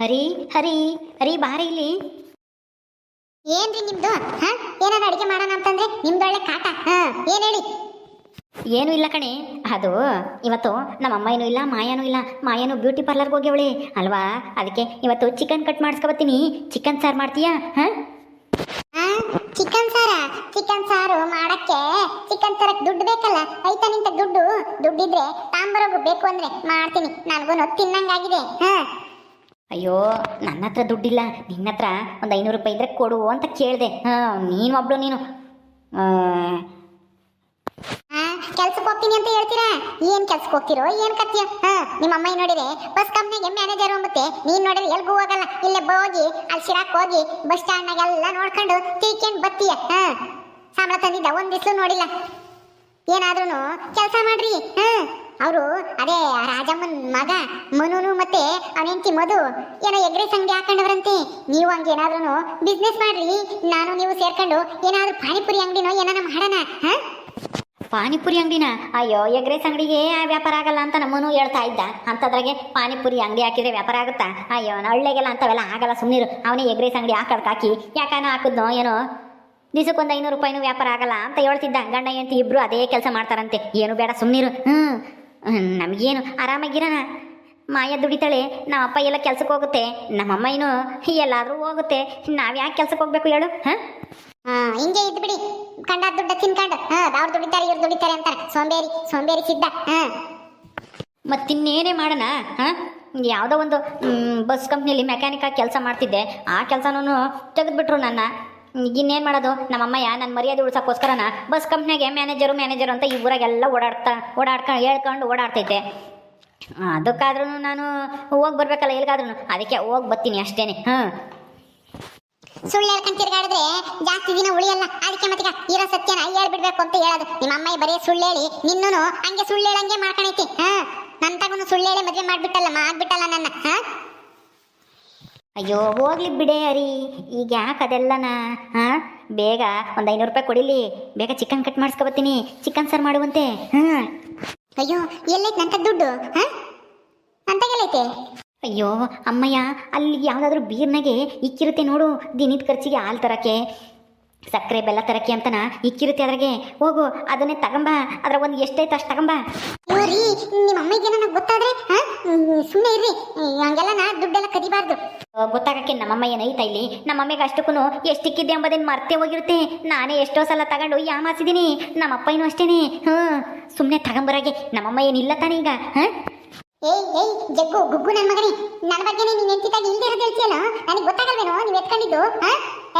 ಹರಿ ಹರಿ ಹರಿ ಬಾರಿ ಇಲ್ಲಿ. ಏನ್ರಿ ನಿಮ್ದು? ಹಾ? ಏನಾದ್ರು ಅಡಿಗೆ ಮಾಡೋಣ ಅಂತಂದ್ರೆ ನಿಮ್ದೊಳ್ಳೆ ಕಾಟ. ಹಾ ಏನ್ ಹೇಳಿ? ಏನೂ ಇಲ್ಲ ಕಣೆ. ಅದು ಇವತ್ತು ನಮ್ಮ ಅಮ್ಮನೂ ಇಲ್ಲ ಮಾಯಾನೂ ಇಲ್ಲ. ಮಾಯಾನು ಬ್ಯೂಟಿ ಪಾರ್ಲರ್ಗೆ ಹೋಗ್ಯವಳೆ. ಅಲ್ವಾ? ಅದಕ್ಕೆ ಇವತ್ತು ಚಿಕನ್ ಕಟ್ ಮಾಡಿಸ್ಕೊಬತ್ತೀನಿ. ಚಿಕನ್ ಸಾರು ಮಾಡ್ತೀಯಾ? ಹಾಂ? ಚಿಕನ್ ಸಾರ? ಚಿಕನ್ ಸಾರು ಮಾಡಕ್ಕೆ ಚಿಕನ್ ಸಾರಕ್ಕೆ ದುಡ್ಡು ಬೇಕಲ್ಲ? ಐತ ನಿಂತ ದುಡ್ಡು. ದುಡ್ಡಿದ್ರೆ ತಾಂಬರೋಗು ಬೇಕು ಅಂದ್ರೆ ಮಾಡ್ತೀನಿ. ನನಗೂ ತಿನ್ನಂಗಾಗಿದೆ. ಹಾ? ಅಯ್ಯೋ ನನ್ನ ಹತ್ರ ದುಡ್ಡಿಲ್ಲ ನಿನ್ನ ಹತ್ರ ಒಂದು ಐನೂರು ರೂಪಾಯಿ ಇದ್ರೆ ಕೊಡು ಅಂತ ಕೇಳಿದೆ. ಹಾಂ, ನೀನು ಒಬ್ಳು ನೀನು. ಕೆಲ್ಸಕ್ಕೆ ಹೋಗ್ತೀನಿ ಅಂತ ಹೇಳ್ತೀರಾ? ಏನ್ ಕೆಲ್ಸಕ್ಕೆ ಹೋಗ್ತಿರೋ? ಏನ್ ಕತ್ಯ? ಹಾ, ನಿಮ್ಮ ಅಮ್ಮ ನೋಡಿದ್ರೆ ಬಸ್ ಕಂಪ್ನಿಗೆ ಮ್ಯಾನೇಜರ್ ಮತ್ತೆ ನೀನ್ ನೋಡಿದ್ರೆ ಎಲ್ಗೂ ಹೋಗಲ್ಲ. ಇಲ್ಲೇ ಹೋಗಿ ಅಲ್ಲಿ ಶಿರಾಕ್ ಹೋಗಿ, ಬಸ್ ಸ್ಟ್ಯಾಂಡ್ನಾಗೆಲ್ಲ ನೋಡ್ಕೊಂಡು ತೀರ್ಕೊಂಡು ಬತ್ತೀಯ. ಹಾ ಸಂಬಳ ತಂದಿದ್ದ, ಒಂದ್ ಬಿಸ್ಲು ನೋಡಿಲ್ಲ. ಏನಾದ್ರೂ ಕೆಲಸ ಮಾಡ್ರಿ. ಅವರು, ಅದೇ ರಾಜಮ್ಮನ್ ಮಗ, ಮನುನು ಮತ್ತೆ ಅವನ ಹೆಂಡತಿ ಮಧು, ಏನೋ ಎಗ್ರೆ ಅಂಗಡಿ ಹಾಕೊಂಡವ್ರಂತೆ. ನೀವು ಹಂಗೆ ಏನಾದ್ರೂ ಬಿಸ್ನೆಸ್ ಮಾಡ್ರಿ, ನಾನು ನೀವು ಸೇರ್ಕೊಂಡು ಏನಾದ್ರೂ ಪಾನಿಪುರಿ ಅಂಗಡಿನೋ ಏನಾರ ಮಾಡೋಣ, ಹಾ? ಪಾನಿಪುರಿ ಅಂಗಡಿನ? ಅಯ್ಯೋ ಎಗ್ ರೈಸ್ ಅಂಗಡಿಗೆ ವ್ಯಾಪಾರ ಆಗಲ್ಲ ಅಂತ ನಮ್ಮನು ಹೇಳ್ತಾ ಇದ್ದ. ಅಂಥದ್ರಾಗೆ ಪಾನಿಪುರಿ ಅಂಗಡಿ ಹಾಕಿದ್ರೆ ವ್ಯಾಪಾರ ಆಗುತ್ತಾ? ಅಯ್ಯೋ ಹಳ್ಳಿಗೆಲ್ಲ ಅಂತವೆಲ್ಲ ಆಗಲ್ಲ ಸುಮ್ಮನಿರು ಅವನೇ ಎಗ್ರೆಸ್ ಅಂಗಡಿ ಹಾಕೋದಕ್ಕೆ ಹಾಕಿ ಯಾಕನೋ ಹಾಕಿದ್ನೋ, ಏನೋ? ದಿವಸಕ್ಕೊಂದು ಐನೂರು ರೂಪಾಯಿನೂ ವ್ಯಾಪಾರ ಆಗಲ್ಲ ಅಂತ ಹೇಳ್ತಿದ್ದ. ಗಂಡ ಹೆಂಡತಿ ಇಬ್ರು ಅದೇ ಕೆಲಸ ಮಾಡ್ತಾರಂತೆ. ಏನು ಬೇಡ ಸುಮ್ಮನಿರು ಹ್ಞೂ ನಮಗೇನು ಆರಾಮಾಗಿರೋಣ ಮಾಯ ದುಡಿತಾಳೆ ನಮ್ಮ ಅಪ್ಪ ಎಲ್ಲ ಕೆಲ್ಸಕ್ಕೆ ಹೋಗುತ್ತೆ ನಮ್ಮಮ್ಮ ಏನು ಎಲ್ಲಾದರೂ ಹೋಗುತ್ತೆ ನಾವು ಯಾಕೆ ಕೆಲ್ಸಕ್ಕೆ ಹೋಗ್ಬೇಕು ಹೇಳು ಹಾಂ? ಹಾ ಹಿಂಗೆ ಇದ್ದು ಬಿಡಿ. ಕಂಡ ದುಡ್ಡ ತಿನ್ಕೊಂಡು ಹಾಂ ಅವ್ರು ದುಡಿತಾರೆ ಇವ್ರು ದುಡಿತಾರೆ ಅಂತಾರೆ. ಸೋಂಬೇರಿ ಸೋಂಬೇರಿ ಸಿದ್ಧ ಹಾ. ಮತ್ತಿನ್ನೇನೇ ಮಾಡೋಣ ಹಾಂ? ಯಾವುದೋ ಒಂದು ಬಸ್ ಕಂಪ್ನಿಲಿ ಮೆಕ್ಯಾನಿಕಾಗಿ ಕೆಲಸ ಮಾಡ್ತಿದ್ದೆ ಆ ಕೆಲಸನೂ ತೆಗೆದುಬಿಟ್ರು ನನ್ನ. ಇನ್ನೇನು ಮಾಡೋದು? ನಮ್ಮಮ್ಮಯ್ಯ ನನ್ನ ಮರ್ಯಾದೆ ಉಳ್ಸೋಕ್ಕೋಸ್ಕರನ ಬಸ್ ಕಂಪ್ನಿಗೆ ಮ್ಯಾನೇಜರು ಮ್ಯಾನೇಜರು ಅಂತ ಈ ಊರಾಗೆಲ್ಲ ಓಡಾಡ್ತಾ ಓಡಾಡ್ಕೊಂಡು ಹೇಳ್ಕೊಂಡು ಓಡಾಡ್ತೈತೆ ಅದಕ್ಕಾದ್ರೂ ನಾನು ಹೋಗಿ ಬರ್ಬೇಕಲ್ಲ ಎಲ್ಲಿಗಾದ್ರೂ ಅದಕ್ಕೆ ಹೋಗಿ ಬರ್ತೀನಿ ಅಷ್ಟೇನೆ. ಹಾಂ. ಸುಳ್ಳು ಹೇಳ್ಕೊಂಡು ತಿರ್ಗಾಡಿದ್ರೆ ಜಾಸ್ತಿ ದಿನ ಉಳಿಯಲ್ಲ. ಅದಕ್ಕೆ ಮತ್ತೆ ಇರೋ ಸತ್ಯನ ಹೇಳ್ಬಿಡ್ಬೇಕು ಅಂತ ಹೇಳೋದು. ನಿಮ್ಮ ಅಮ್ಮ ಬರೀ ಸುಳ್ಳು ಹೇಳಿ ನಿನ್ನೂ ಹಂಗೆ ಸುಳ್ಳು ಹೇಳಂಗೆ ಮಾಡ್ಕೊಂಡೈತಿ ಹಾಂ. ನನ್ನ ತಗೊಂಡು ಸುಳ್ಳು ಹೇಳಿ ಮದುವೆ ಮಾಡಿಬಿಟ್ಟಲ್ಲಮ್ಮ, ಆಗ್ಬಿಟ್ಟಲ್ಲ ನನ್ನ. ಹಾ? ಅಯ್ಯೋ ಹೋಗ್ಲಿ ಬಿಡೆ ಅರಿ. ಈಗ ಯಾಕೆ ಅದೆಲ್ಲನ ಹಾಂ ಬೇಗ ಒಂದು ಐನೂರು ರೂಪಾಯಿ ಕೊಡಿಲಿ. ಬೇಗ ಚಿಕನ್ ಕಟ್ ಮಾಡಿಸ್ಕೊಬತ್ತೀನಿ. ಚಿಕನ್ ಸರ್ ಮಾಡುವಂತೆ. ಹಾಂ. ಅಯ್ಯೋ ಎಲ್ಲೈತೆ ನಂತ ದುಡ್ಡು ಹಾ? ಎಲ್ಲೈತೆ? ಅಯ್ಯೋ ಅಮ್ಮಯ್ಯ ಅಲ್ಲಿ ಯಾವುದಾದ್ರೂ ಬೀರ್ನಾಗೆ ಇಕ್ಕಿರುತ್ತೆ ನೋಡು. ದಿನದ ಖರ್ಚಿಗೆ ಹಾಲು ತರಕ್ಕೆ. ಸಕ್ಕರೆ ಬೆಲ್ಲ ತರಕಿ ಅಂತನ ಇಕ್ಕಿರುತ್ತೆ ಅದ್ರಾಗೆ ಹೋಗು ಅದನ್ನೇ ತಗೊಂಬ ಅದ್ರ ಒಂದು ಎಷ್ಟೈತೆ ಅಷ್ಟು ತಗೊಂಬ. ರೀ ನಿಮ್ಮ ಅಮ್ಮಗೆ ನನಗೆ ಗೊತ್ತಾದ್ರೆ ಸುಮ್ಮನೆ ಇರ್ರಿ ಹಂಗೆಲ್ಲ ನಾ ದುಡ್ಡೆಲ್ಲ ಕದಿಬಾರ್ದು. ಗೊತ್ತಾಗಕ್ಕೆ ನಮ್ಮಮ್ಮ ಏನೈತ ಇಲ್ಲಿ? ನಮ್ಮಮ್ಮಗೆ ಅಷ್ಟಕ್ಕೂ ಎಷ್ಟಿಕ್ಕಿದ್ದೆ ಎಂಬುದನ್ನು ಮರ್ತೆ ಹೋಗಿರುತ್ತೆ. ನಾನೇ ಎಷ್ಟೋ ಸಲ ತಗೊಂಡು ಯಾಮಾಸಿದ್ದೀನಿ ನಮ್ಮಪ್ಪನೂ ಅಷ್ಟೇನೆ. ಹ್ಞೂ ಸುಮ್ಮನೆ ತಗೊಂಬರಾಗೆ. ನಮ್ಮಮ್ಮ ಏನಿಲ್ಲ ತಾನೇ ಈಗ ಹಾಂ? ಏಯ್ ಏಯ್ ಜಗ್ಗು ಗುಗ್ಗು ನನ್ನ ಮಗನೇ. ನನ್ನ ಬಗ್ಗೆನೇ ನೀನ್ ಎಂತಿತಾಗಿ ಇಲ್ದೇ ಇರೋದು ಹೇಳ್ತೀಯಲ್ಲ? ನನಗೆ ಗೊತ್ತಾಗಲ್ವೇನೋ? ನೀವ್ ಎತ್ಕೊಂಡಿದ್ದು ಹಾ?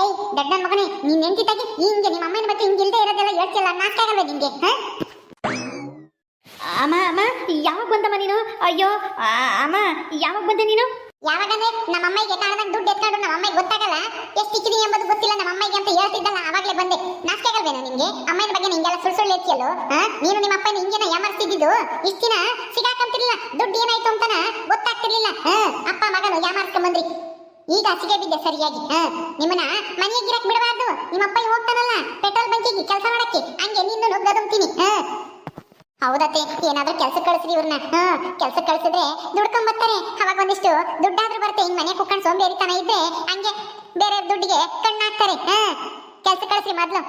ಏಯ್ ದೊಡ್ಡ ನನ್ನ ಮಗನೇ ನೀನ್ ಎಂತಿತಾಗಿ ಹಿಂಗೆ ನಿಮ್ಮ ಅಮ್ಮನ ಬಗ್ಗೆ ಹಿಂಗೆ ಇಲ್ದೇ ಇರೋದೆಲ್ಲ ಹೇಳ್ತಿಯಲ್ಲ ನಾಷ್ಟ ಆಗಲ್ವೇ ನಿಂಗೆ ಹಾ? ಅಮ್ಮ ಅಮ್ಮ ಯಾವಾಗ ಬಂದಮ್ಮ ನೀನು? ಅಯ್ಯೋ ಅಮ್ಮ ಯಾವಾಗ ಬಂದೆ ನೀನು? ಯಾವಾಗಂದ್ರೆ ನಮ್ಮ ಅಮ್ಮಗೆ ಕಾಣದಾಗ ದುಡ್ಡು ಎತ್ಕೊಂಡು ನಮ್ಮ ಅಮ್ಮಗೆ ಗೊತ್ತಾಗಲ್ಲ? ಎಷ್ಟು ಇಕ್ಕಿದೀನಿ ಎಂಬುದು ಗೊತ್ತಿಲ್ಲ ನಮ್ಮ ಅಮ್ಮಗೆ ಅಂತ ಹೇಳ್ತಿದ್ದಲ್ಲ ಅವಾಗಲೇ ಬಂದೆ. ನಾಚಿಕೆ ಆಗಲ್ವೇನೋ ನಿಂಗೆ? ಅಮ್ಮನ ಬಗ್ಗೆ ನಿಂಗೆಲ್ಲ ಸುಳ್ಳು ಸುಳ್ಳು ಹೇಳ್ತಿಯಲ್ಲೋ ನೀನು ನಿಮ್ಮ ಅಪ್ಪನ ಹಿಂಗೇನ ಯಾಮಾರಿಸ್ತಿದ್ದು ಇಷ್ಟ ದಿನ ದುಡ್ಡು ಏನಾಯ್ತು ಅಂತನ ಗೊತ್ತಾಗ್ತಿರ್ಲಿಲ್ಲ. ಅಪ್ಪ ಮಗನು ಯಾಮಾರ್ಸ್ಕೊಂಡ್ ಬಂದ್ರಿ. ಈಗ ಹಸಿಗೆ ಬಿದ್ದೆ ಸರಿಯಾಗಿ. ನಿಮ್ಮನ್ನ ಮನೆಗೆ ಗಿರಕ್ ಬಿಡಬಾರ್ದು. ನಿಮ್ಮ ಅಪ್ಪ ಹೋಗ್ತಾನಲ್ಲ ಪೆಟ್ರೋಲ್ ಬಂಕಿಗೆ ಕೆಲಸ ಮಾಡಕ್ಕೆ. ಹಂಗೆ ನಿನ್ನ ನುಗ್ಗದಂತೀನಿ ಹೌದತ್ತೆ, ಏನಾದ್ರು ಕೆಲಸ ಕಳಿಸ್ರಿ ಇವ್ರನ್ನ. ಹ್ಮ್ ಕೆಲ್ಸಕ್ಕೆ ಕಳ್ಸಿದ್ರೆ ದುಡ್ಕೊಂಡ್ ಬರ್ತಾರೆ. ಅವಾಗ ಒಂದಿಷ್ಟು ದುಡ್ಡಾದ್ರೂ ಬರುತ್ತೆ. ಹಿಂಗ್ ಮನೆ ಕುತ್ಕೊಂಡು ಸೋಂಬೇರಿತನ ಇದ್ರೆ ಹಂಗೆ ಬೇರೆ ದುಡ್ಡಿಗೆ ಕಣ್ಣಾಕ್ತಾರೆ. ಹ್ಮ್ ಕೆಲ್ಸ ಕಳಿಸ್ರಿ ಮೊದ್ಲು.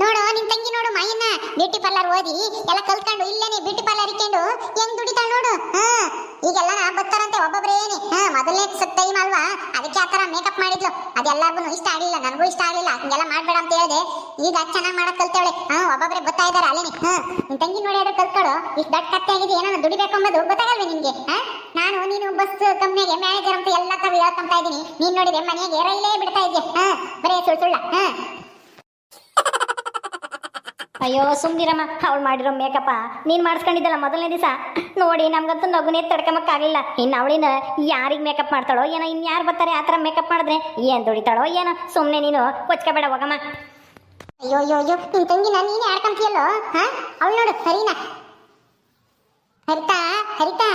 ನೋಡು, ನಿನ್ ತಂಗಿ ನೋಡು, ಮಾಯನ್ನ. ಬ್ಯೂಟಿ ಪಾರ್ಲರ್ ಓದಿ, ಎಲ್ಲ ಕಲ್ತ್ಕೊಂಡು ಇಲ್ಲೇನೆ ಬ್ಯೂಟಿ ಪಾರ್ಲರ್ ಇಕ್ಕೊಂಡು ಹೆಂಗ್ ದುಡಿತಾಳ ನೋಡು. ಹಾ, ಈಗೆಲ್ಲ ಬರ್ತಾರಂತೆ ಒಬ್ಬೊಬ್ರೇನೆ ಹಾ, ಮೊದಲನೇ ಟೈಮ್ ಅಲ್ವಾ? ಅದಕ್ಕೆ ತರ ಮೇಕಪ್ ಮಾಡಿದ್ಲು. ಅದೆಲ್ಲರಿಗೂ ಇಷ್ಟ ಆಗಲಿಲ್ಲ, ನನಗೂ ಇಷ್ಟ ಆಗ್ಲಿಲ್ಲ. ಹಿಂಗೆಲ್ಲ ಮಾಡ್ಬೇಡ ಅಂತ ಹೇಳಿದೆ. ಈಗ ಚೆನ್ನಾಗಿ ಮಾಡಕ್ ಕಲ್ತವಳೆ. ಹಾ, ಒಬ್ಬೊಬ್ರೆ ಬರ್ತಾ ಇದಾರೆ ಅಲ್ಲೇನೆ. ನಿನ್ ತಂಗಿ ನೋಡಿ ಆದ್ರೆ ಕಲ್ತ್ಕೊಡು. ಇಷ್ಟು ದೊಡ್ಡ ಕತ್ತೆ ಆಗಿದೆ ಏನೋ ದುಡಿಬೇಕು ಅಂಬೋದು ಗೊತ್ತಾಗಲ್ವೇ ನಿನ್ಗೆ? ಹಾ, ನಾನು, ನೀನು ಬಸ್ ಕಂಪ್ನಿಗೆ ಮ್ಯಾನೇಜರ್ ಅಂತ ಎಲ್ಲ ತರ ಹೇಳ್ಕೊಂತ ಇದೀನಿ ನೀನ್ ನೋಡಿದ್ರೆ ಮನೆಗೆ ರೈಲೇ ಬಿಡ್ತಾ ಇದೆಯಾ? ಹಾ, ಬರೇ ಸುಳ್ಳು ಸುಳ್ಳ. ಹಾ ಅಯ್ಯೋ, ಸುಮ್ನಿರಮ್ಮ, ಅವಳು ಮಾಡಿರೋ ಮೇಕಪ್ಪ. ನೀನು ಮಾಡಿಸ್ಕೊಂಡಿದ್ದಲ್ಲ ಮೊದಲನೇ ದಿವಸ? ನೋಡಿ, ನಮ್ಗಂತೂ ನಗುನೇ ತಡ್ಕೊಂಬಕ್ಕಾಗಲಿಲ್ಲ ಇನ್ನು ಅವಳಿನ ಯಾರಿಗೆ ಮೇಕಪ್ ಮಾಡ್ತಾಳೋ ಏನೋ ಇನ್ನು ಯಾರು ಬರ್ತಾರೆ ಆ ಥರ ಮೇಕಪ್ ಮಾಡಿದ್ರೆ ಏನು ದುಡಿತಾಳೋ ಏನೋ ಸುಮ್ಮನೆ ನೀನು ಕೊಚ್ಕೋಬೇಡ ಹೋಗಮ್ಮ. ಅಯ್ಯೋ ಅಯ್ಯೋ ಅಯ್ಯೋ, ನಿನ್ ತಂಗಿ ನಾನು ನೀನೇ ಆಡ್ಕೊಂತೀಯಲ್ಲೋ ಹಾ? ಅವಳು ನೋಡು ಸರಿನಾ ಹರಿತಾ ಹರಿತಾ.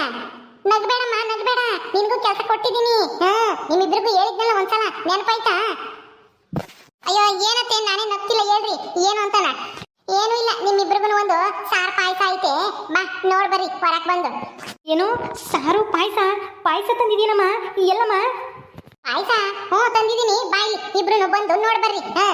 ನಗ್ಬೇಡಮ್ಮ, ನಗ್ಬೇಡ. ನಿನಗೂ ಕೆಲಸ ಕೊಟ್ಟಿದ್ದೀನಿ. ಹಾ, ನಿಮ್ಮಿಬ್ರಿಗೂ ಹೇಳಿದ್ನಲ್ಲ ಒಂದ್ಸಲ, ನೆನಪಾಯ್ತಾ? ಅಯ್ಯೋ, ಏನತ್ತೆ, ನಾನೇ ನಗ್ತಿಲ್ಲ, ಹೇಳ್ರಿ. ಏನು ಅಂತಾನ? ಏನು ಇಲ್ಲ ನಿಮ್ಮಿಬ್ರಿಗೂ ಒಂದು ಸಾರು ಪಾಯಸ ಐತೆ. ಬಾ ನೋಡ್ ಬರ್ರಿ ಹೊರಕ್ ಬಂದು. ಏನು? ಸಾರು ಪಾಯಸ? ಪಾಯಸ ತಂದಿದ್ದೀನಮ್ಮ. ಎಲ್ಲಮ್ಮ? ಪಾಯಸ? ಹ್ಞೂ ತಂದಿದ್ದೀನಿ. ಬಾಯಿ ಇಬ್ರು ಬಂದು ನೋಡ್ ಬರ್ರಿ ಹಾ.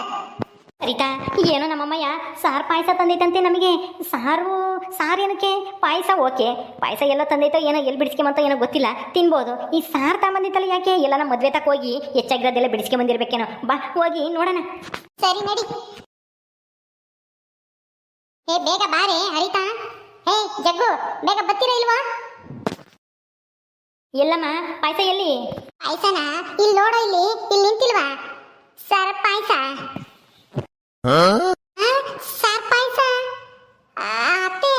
ಸರಿತಾ ಏನೋ ನಮ್ಮಮ್ಮಯ್ಯ? ಸಾರು ಪಾಯಸ ತಂದೈತಂತೆ ನಮಗೆ. ಸಾರು ಸಾರು ಏನಕ್ಕೆ? ಪಾಯಸ ಓಕೆ. ಪಾಯಸ ಎಲ್ಲ ತಂದೈತೋ ಏನೋ ಎಲ್ಲಿ ಬಿಡಿಸ್ಕೊಂಬಂತ ಏನೋ ಗೊತ್ತಿಲ್ಲ. ತಿನ್ಬೋದು. ಈ ಸಾರು ತಗೊಂಬಂದಿತ್ತಲ್ಲ ಯಾಕೆ? ಎಲ್ಲ ನಮ್ಮ ಮದುವೆ ತಕ್ಕ ಹೋಗಿ ಹೆಚ್ಚಾಗಿರೋದೆಲ್ಲ ಬಿಡಿಸ್ಕೊಂಬಂದಿರ್ಬೇಕೇನೋ. ಬಾ ಹೋಗಿ ನೋಡೋಣ. ಸರಿ ನಡಿ. ಏ ಬೇಗ ಬಾರೆ ಹರಿತಾ. ಹೇ ಜಗ್ಗು ಬೇಗ ಬತ್ತೀರಾ ಇಲ್ವಾ? ಎಲ್ಲಮ್ಮ ಪಾಯಸ ಎಲ್ಲಿ? ಪಾಯಸನ? ಇಲ್ಲಿ ನೋಡೋ ಇಲ್ಲಿ ಇಲ್ಲಿ ನಿಂತಿಲ್ವಾ? ಸರ್ ಪಾಯಸ ಸರ್ ಪಾಯಸ ಅತ್ತೆ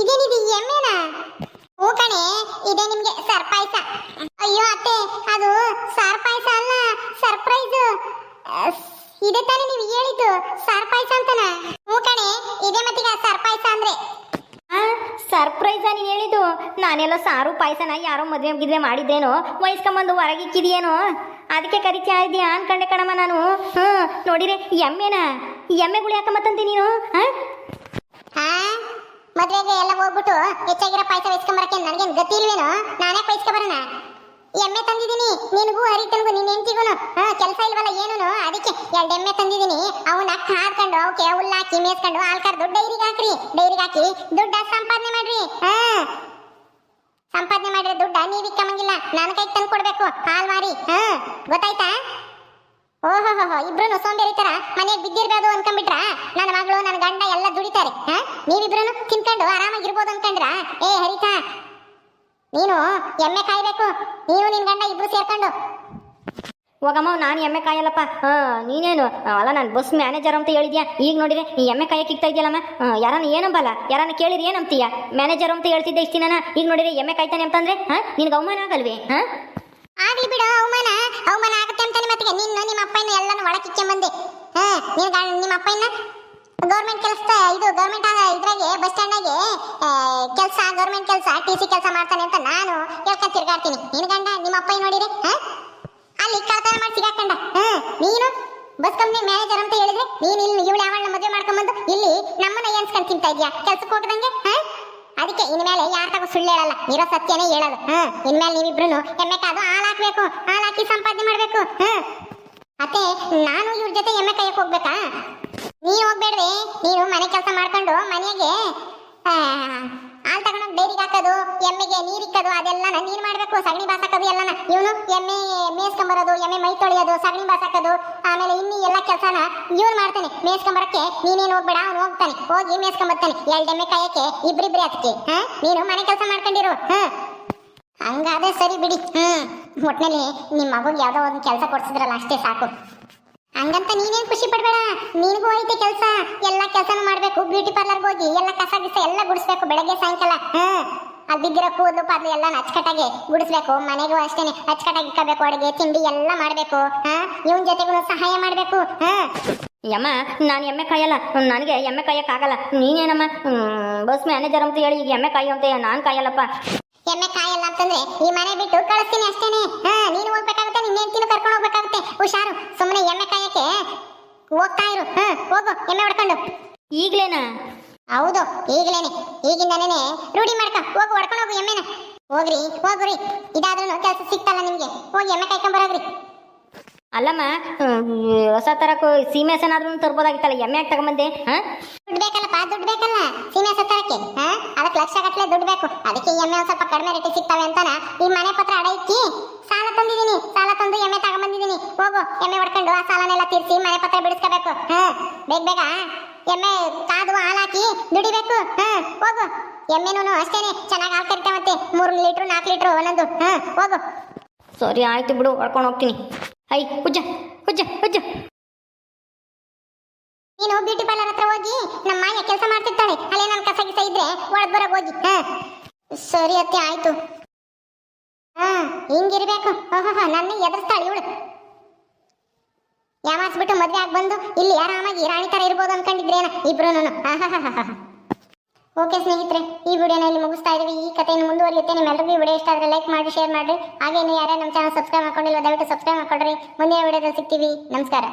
ಇದೇನಿದೆ ಎಮ್ಮೆನ ಹೂ ಕಣೆ ಇದೆ ನಿಮ್ಗೆ ಸರ್ ಪಾಯಸ ಅಯ್ಯೋ ಅತ್ತೆ ಅದು ಸರ್ ಪಾಯಸ ಅಲ್ಲ ಸರ್ಪ್ರೈಸ್ ಇದೆ ತಾನೇ ನೀವು ಹೇಳಿದ್ದು ಸರ್ ಪಾಯಸ ಅಂತನ ಹೂ ಕಣೆ ಇದೆ ಮತ್ತೀಗ ಸರ್ ಪಾಯಸ ಅಂದ್ರೆ ಆ ಸರ್ಪ್ರೈಸ ನೀನು ಹೇಳಿದ್ದು? ನಾನೆಲ್ಲ ಸಾರು, ಪಾಯಸನ ಯಾರೋ ಮದುವೆ ಗಿದ್ವೆ ಮಾಡಿದ್ರೇನೋ ವಯಸ್ಕೊಂಬಂದು ಹೊರಗಿಕ್ಕಿದೆಯೇನೋ ಅದಕ್ಕೆ ಕರಿತಾ ಇದೆಯಾ ಅನ್ಕಂಡೆ ಕಣಮ್ಮ ನಾನು. ಹ್ಞೂ ನೋಡಿರಿ, ಎಮ್ಮೆನ. ಎಮ್ಮೆಗಳು ಯಾಕಮ್ಮತ್ತಂತೆ ನೀನು? ಹಾಂ? ಹಾ? ಮದ್ವೆಗೆ ಎಲ್ಲ ಹೋಗ್ಬಿಟ್ಟು ಹೆಚ್ಚಾಗಿರೋ ಪಾಯಸ ವಹಿಸ್ಕೊಂಬರಕ್ಕೆ ನನಗೇನು ಗತಿ ಇಲ್ವೇನೋ? ನಾನೇ ಬರೋಣ. ಎಮ್ಮೆ ತಂದಿದ್ದೀನಿ. ನಿನಗೂ ಹರಿತನಿಗೂ ನಿನ್ನ ಹೆಂಡತಿಗೂ ಹಾ, ಕೆಲಸ ಇಲ್ವಲ್ಲ ಏನೂನು, ಅದಕ್ಕೆ ಎರಡು ಎಮ್ಮೆ ತಂದಿದ್ದೀನಿ. ಅವನ್ನ ಕಾದ್ಕೊಂಡು, ಅವಕ್ಕೆ ಹುಲ್ಲಾಕಿ ಮೇಸ್ಕೊಂಡು ಹಾಲ್ ಕರ್ದು ಡೈರಿಗೆ ಹಾಕ್ರಿ. ಡೈರಿಗೆ ಹಾಕಿ ದುಡ್ಡ ಸಂಪಾದನೆ ಮಾಡ್ರಿ. ಹಾ. ಸಂಪಾದನೆ ಮಾಡಿದ್ರೆ ದುಡ್ಡ ನೀವು ಇಕ್ಕಮಂಗಿಲ್ಲ. ನನ್ನ ಕೈಗೆ ತಂದು ಕೊಡ್ಬೇಕು, ಹಾಲ್ ಮಾರಿ. ಹಾ, ಗೊತ್ತಾಯ್ತಾ? ಓಹೋ ಇಬ್ರು ಸೋಂಬೇರಿ ತರ ಮನೆಗೆ ಬಿದ್ದಿರ್ಬೋದು ಅನ್ಕೊಂಡ್ಬಿಟ್ರ ನನ್ನ ಮಗಳು, ನನ್ನ ಗಂಡ ಎಲ್ಲ ದುಡಿತಾರೆ. ಹಾ ನೀವಿಬ್ರು ತಿನ್ಕೊಂಡು ಆರಾಮಾಗಿರ್ಬೋದು ಅನ್ಕೊಂಡ್ರ? ಏ, ಹರಿತಾ. ನೀನು ಎಮ್ಮೆ ಕಾಯ್ಬೇಕು. ನೀನು ನಿನ್ ಗಂಡ ಇಬ್ರು ಸೇರ್ಕೊಂಡು. ಹೋಗಮ್ಮ ನಾನು ಎಮ್ಮೆ ಕಾಯಲ್ಲಪ್ಪ. ನೀನೇನು? ಅಲ್ಲ, ನಾನು ಬಸ್ ಮ್ಯಾನೇಜರ್ ಅಂತ ಹೇಳಿದ್ಯಾ? ಈಗ ನೋಡಿದ್ರೆ ಈ ಎಮ್ಮೆ ಕಾಯಕ್ಕೆ ಇಕ್ತಾ ಇದೆಯಲ್ಲಮ್ಮ. ಯಾರನ್ನ ಏನಂಬಲ್ಲ? ಯಾರನ್ನ ಕೇಳಿರಿ ಏನಂತೀಯ? ಮ್ಯಾನೇಜರ್ ಅಂತ ಹೇಳ್ತಿದ್ದೆ ಇಷ್ಟಿನ ಈಗ ನೋಡಿದ್ರೆ ಎಮ್ಮೆ ಕಾಯ್ತಾನೆ ಅಂತಂದ್ರೆ, ಹಾಂ, ನಿನ್ಗೆ ಅವಮಾನ ಆಗಲ್ವೇ? ಹಾಂ? ಆಗ್ಲಿ ಬಿಡು, ಅವಮಾನ. ಅವಮಾನ ಆಗುತ್ತೆ ಅಂತಾನೆ ಮತ್ತೆ ನಿನ್ನ, ನಿಮ್ಮ ಅಪ್ಪನ ಎಲ್ಲಾನು ಒಳಕಿಕ್ಕೆ ಬಂದೆ ಹಾ, ನಿನ್ ಗಂಡ, ನಿಮ್ಮ ಅಪ್ಪನ ಗೌರ್ಮೆಂಟ್ ಕೆಲಸ, ಇದು ಗೌರ್ಮೆಂಟ್ ಇದ್ರಾಗೆ ಬಸ್ ಸ್ಟ್ಯಾಂಡಾಗೆ ಕೆಲಸ, ಗೌರ್ಮೆಂಟ್ ಕೆಲಸ, ಟಿ ಸಿ ಕೆಲಸ ಮಾಡ್ತಾನೆ ಅಂತ ನಾನು ಕೇಳ್ಕೊಂಡ್ ತಿರ್ಗಾಡ್ತೀನಿ. ನಿನ್ ಗಂಡ, ನಿಮ್ಮ ಅಪ್ಪ ನೋಡಿರಿ ಅಲ್ಲಿ ಕಳ್ತನ ಮಾಡಿ ಸಿಗಾಕಂಡ. ನೀನು? ಬಸ್ ಕಂಪ್ನಿ ಮ್ಯಾನೇಜರ್ ಅಂತ ಹೇಳಿದ್ರೆ ನೀನು ಇಲ್ಲಿ ಇವಳು ಯಾವಳ ಮದುವೆ ಮಾಡ್ಕೊಂಬಂದು ಇಲ್ಲಿ ನಮ್ಮನ್ನ ಎನ್ಸ್ಕೊಂಡ್ ತಿಂತಾ ಇದ್ಯಾ? ಕೆಲಸ ಹೋಗದಂಗೆ? ಅದಕ್ಕೆ ಇನ್ಮೇಲೆ ಯಾರ ತಗೋ ಸುಳ್ಳು ಹೇಳಲ್ಲ. ಇರೋ ಸತ್ಯನೇ ಹೇಳೋದು. ಹಾ? ಇನ್ಮೇಲೆ ನೀವಿಬ್ರು ಎಮ್ಮೆ ಕಾದು ಹಾಲ್ ಹಾಕ್ಬೇಕು. ಹಾಲು ಹಾಕಿ ಸಂಪಾದನೆ ಮಾಡ್ಬೇಕು. ಹಾ? ಅತ್ತೆ ನಾನು ಇವ್ರ ಜೊತೆ ಎಮ್ಮೆ ಕಾಯಕ್ಕೆ ಹೋಗ್ಬೇಕಾ? ನೀನು ಹೋಗ್ಬೇಡ್ರಿ. ನೀನು ಮನೆ ಕೆಲಸ ಮಾಡ್ಕೊಂಡು ಮನೆಗೆ ಹಾಲು ತಗೊಂಡೋಗಿ ಡೈರಿಗೆ ಹಾಕೋದು, ಎಮ್ಮೆಗೆ ನೀರು ಇಕ್ಕೋದು ಅದೆಲ್ಲ ನೀನ್ ಮಾಡ್ಬೇಕು. ಸಗಣಿ ಬಾಸಾಕೋದು ಎಲ್ಲನ. ಇವನು ಎಮ್ಮೆ ಮೇಸ್ಕೊಂಬರೋದು ಎಮ್ಮೆ ಮೈ ತೊಳೆಯೋದು, ಸಗಣಿ ಬಾಸಾಕೋದು ಆಮೇಲೆ ಇನ್ನೂ ಎಲ್ಲ ಕೆಲಸನ ಇವನು ಮಾಡ್ತಾನೆ. ಮೇಸ್ಕೊಂಬರಕ್ಕೆ ನೀನೇನು ಹೋಗ್ಬೇಡ, ಅವ್ನು ಹೋಗ್ತಾನೆ. ಹೋಗಿ ಮೇಸ್ಕೊಂಬರ್ತಾನೆ ಎರಡು ಎಮ್ಮೆ ಕಾಯಕ್ಕೆ, ಇಬ್ರಿಬ್ರಿ ಅದಕ್ಕೆ ಹಾ? ನೀನು ಮನೆ ಕೆಲಸ ಮಾಡ್ಕೊಂಡಿರು ಹ್ಮ್ ಹಂಗಾದ್ರೆ ಸರಿ ಬಿಡಿ, ಹ್ಮ್. ಒಟ್ಟಿನಲ್ಲಿ ನಿಮ್ಮ ಮಗುಗೆ ಯಾವುದೋ ಒಂದು ಕೆಲಸ ಕೊಡ್ಸಿದ್ರಲ್ಲ, ಅಷ್ಟೇ ಸಾಕು. ಹಂಗಂತ ನೀನೇನು ಖುಷಿ ಪಡಬೇಡ. ನಿನಗೂ ಐತೆ ಕೆಲಸ. ಎಲ್ಲ ಕೆಲಸನೂ ಮಾಡಬೇಕು. ಬ್ಯೂಟಿ ಪಾರ್ಲರ್ಗೆ ಹೋಗಿ ಎಲ್ಲ ಕಸ ಗಿಸ ಎಲ್ಲ ಗುಡಿಸ್ಬೇಕು. ಬೆಳಗ್ಗೆ ಸಾಯಂಕಾಲ. ಹ್ಮ್ ಅಲ್ಲಿ ಬಿದ್ದಿರೋ ಕೂದಲು ಪಾದಲು ಎಲ್ಲ ಅಚ್ಚಕಟ್ಟಾಗಿ ಗುಡಿಸ್ಬೇಕು. ಮನೆಗೂ ಅಷ್ಟೇನೆ. ಅಚ್ಚಕಟ್ಟಾಗಿ ಇಕ್ಕಬೇಕು ಅಡುಗೆ, ತಿಂಡಿ ಎಲ್ಲ ಮಾಡಬೇಕು. ಹಾಂ ಇವನ್ ಜೊತೆಗೂ ಸಹಾಯ ಮಾಡಬೇಕು. ಹಾ ಯಮ್ಮ, ನಾನು ಎಮ್ಮೆ ಕಾಯಲ್ಲ. ನನಗೆ ಎಮ್ಮೆ ಕಾಯಕ್ಕಾಗಲ್ಲ. ನೀನೇನಮ್ಮ ಬಸ್ ಮ್ಯಾನೇಜರ್ ಅಂತ ಹೇಳಿ ಈಗ ಎಮ್ಮೆ ಕಾಯಿ ಅಂತ ನಾನು ಕಾಯಲ್ಲಪ್ಪ. ಎಮ್ಮೆ ಕಾಯಲ್ಲ ಅಂತಂದ್ರೆ ಈ ಮನೆ ಬಿಟ್ಟು ಕಳಿಸ್ತೀನಿ ಅಷ್ಟೇನೆ. ಹಾ ನೀನು ಹೋಗ್ಬೇಕಾಗುತ್ತೆ ನಿನ್ನ ಹೆಂಡತಿನೂ ಕರ್ಕೊಂಡು ಹೋಗ್ಬೇಕಾಗುತ್ತೆ. ಹುಷಾರು ಸುಮ್ಮನೆ ಎಮ್ಮೆ ಕಾಯಕ್ಕೆ ಹೋಗ್ತಾ ಇರು. ಹಾ ಹೋಗು ಎಮ್ಮೆ ಹೊಡ್ಕೊಂಡು. ಈಗ್ಲೇನಾ? ಹೌದು ಈಗಲೇನೆ. ಈಗಿಂದನೇ ರೂಢಿ ಮಾಡ್ಕ ಹೋಗು ಹೊಡ್ಕೊಂಡು ಹೋಗು ಎಮ್ಮೆನ. ಹೋಗ್ರಿ ಹೋಗ್ರಿ. ಇದಾದ್ರೂ ಕೆಲಸ ಸಿಕ್ತಲ್ಲ ನಿಮ್ಗೆ. ಹೋಗಿ ಎಮ್ಮೆ ಕಾಯ್ಕೊಂಡ್ ಬರೋಗ್ರಿ. ಅಲ್ಲಮ್ಮ ಹೊಸ ತರಕ್ಕೂ ಸೀಮೆ ಏನಾದ್ರೂ ತರ್ಬೋದಾಗಿತ್ತಲ್ಲ ಎಮ್ಮೆ ಯಾಕೆ ತಗೊಂಬಂದೆ ಹಾ? ದುಡ್ಡು ಬೇಕಲ್ಲಪ್ಪ ದುಡ್ಡು ಬೇಕಲ್ಲ ಸೀಮೆ ಸತ್ತರಕ್ಕೆ ಹಾ? ಲಕ್ಷ ಗಟ್ಟಲೆ ದುಡ್ಡು ಬೇಕು. ಅದಕ್ಕೆ ಎಮ್ಮೆ ಒಂದು ಸ್ವಲ್ಪ ಕಡಿಮೆ ರೇಟಿಗೆ ಸಿಗ್ತವೆ ಅಂತಾನ? ಈ ಮನೆ ಪತ್ರ ಅಡ ಇಕ್ಕಿ. ಸಾಲ ತಂದಿದ್ದೀನಿ. ಸಾಲ ತಂದು ಎಮ್ಮೆ ತಗೊಂಬಂದಿದ್ದೀನಿ. ಹೋಗು ಎಮ್ಮೆ ಹೊಡ್ಕೊಂಡು ಆ ಸಾಲನೆಲ್ಲ ತೀರಿಸಿ ಮನೆ ಪತ್ರ ಬಿಡಿಸ್ಕೋಬೇಕು. ಹಾ ಬೇಗ ಬೇಗ. ಎಮ್ಮೆ ಕಾದು ಹಾಲಾಕಿ ದುಡಿಬೇಕು. ಹಾ ಹೋಗು. ಎಮ್ಮೆನೂ ಅಷ್ಟೇನೆ. ಚೆನ್ನಾಗಿ ಹಾಲು ಕರಿತಾ ಮತ್ತೆ. ಮೂರು ಲೀಟ್ರು ನಾಲ್ಕು ಲೀಟ್ರು ಒಂದೊಂದು. ಹಾ ಹೋಗು. ಸರಿ ಆಯ್ತು ಬಿಡು. ಹೊಡ್ಕೊಂಡು ಹೋಗ್ತೀನಿ. ಐ ಹುಜ್ಜ ಹುಜ್ಜ ಹುಜ್ಜ. ನೀನು ಬ್ಯೂಟಿ ಪಾರ್ಲರ್ ಹೋಗಿ ನಮ್ಮ ಮಾಯ ಕೆಲಸ ಮಾಡ್ತಿರ್ತಾಳೆ. ಅಲ್ಲೇ ನನ್ನ ಕಸ ಗಿಸ ಇದ್ರೆ ಒಳಗ್ ಬರಕ್ ಹೋಗಿ. ಹಾ. ಸರಿ ಅತ್ತೆ, ಆಯ್ತು. ಹಾ, ಹಿಂಗಿರ್ಬೇಕು. ಓಹೋ ನನ್ನ ಎದುರಿಸ್ತಾಳೆ ಇವಳು. ಯಾಮಾಸ್ಬಿಟ್ಟು ಮದ್ವೆ ಆಗಿ ಬಂದು ಇಲ್ಲಿ ಆರಾಮಾಗಿ ರಾಣಿ ತರ ಇರ್ಬೋದು ಅನ್ಕೊಂಡಿದ್ರೇನ ಇಬ್ರು ಓಕೆ ಸ್ನೇಹಿತರೆ, ಈ ವಿಡಿಯೋನ ಇಲ್ಲಿ ಮುಗಿಸ್ತಾ ಇದೀವಿ. ಈ ಕಥೆಯನ್ನು ಮುಂದುವರಿಯುತ್ತೆ. ನಿಮ್ಮೆಲ್ಲರಿಗೂ ಈ ವಿಡಿಯೋ ಇಷ್ಟ ಆದರೆ ಲೈಕ್ ಮಾಡಿ, ಶೇರ್ ಮಾಡಿರಿ. ಹಾಗೆ ಇನ್ನು ಯಾರ್ಯಾರು ನಮ್ಮ ಚಾನಲ್ ಸಬ್ಸ್ಕ್ರೈಬ್ ಮಾಡ್ಕೊಂಡಿಲ್ಲ ದಯವಿಟ್ಟು ಸಬ್ಸ್ಕ್ರೈಬ್ ಮಾಡ್ಕೊಳ್ರಿ ಮುಂದಿನ ವಿಡಿಯೋದಲ್ಲಿ ಸಿಗ್ತೀವಿ. ನಮಸ್ಕಾರ.